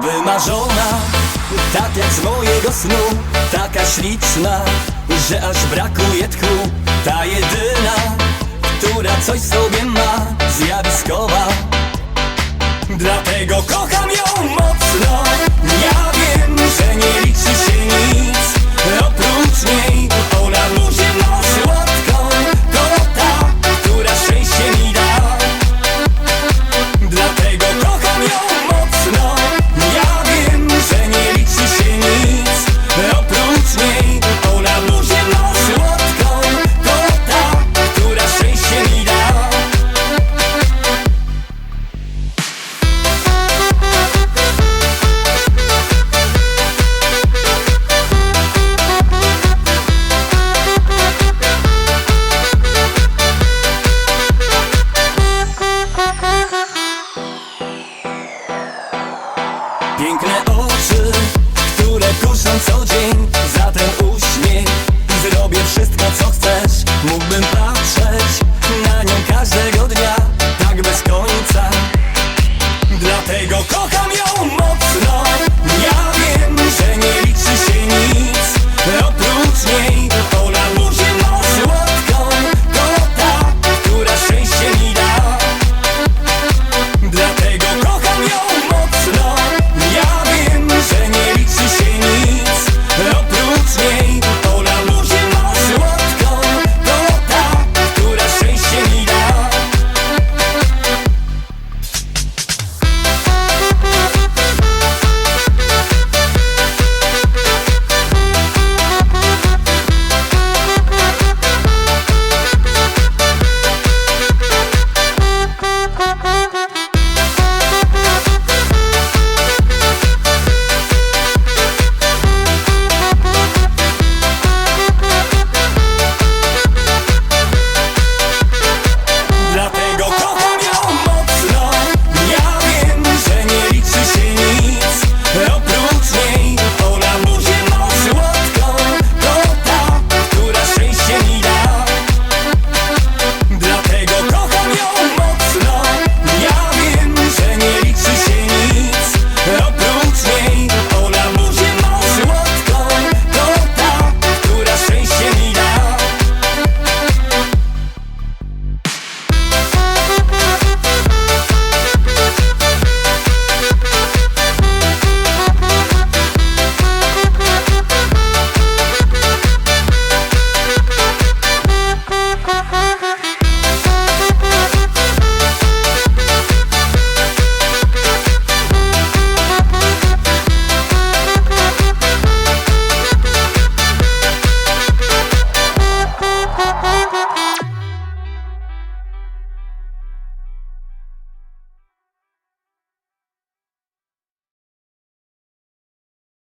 Wymarzona, tak jak z mojego snu Taka śliczna, że aż brakuje tchu. Ta jedyna, która coś sobie ma Zjawiskowa. Dlatego kocham ją mocno Piękne oczy, które kuszą co dzień Za ten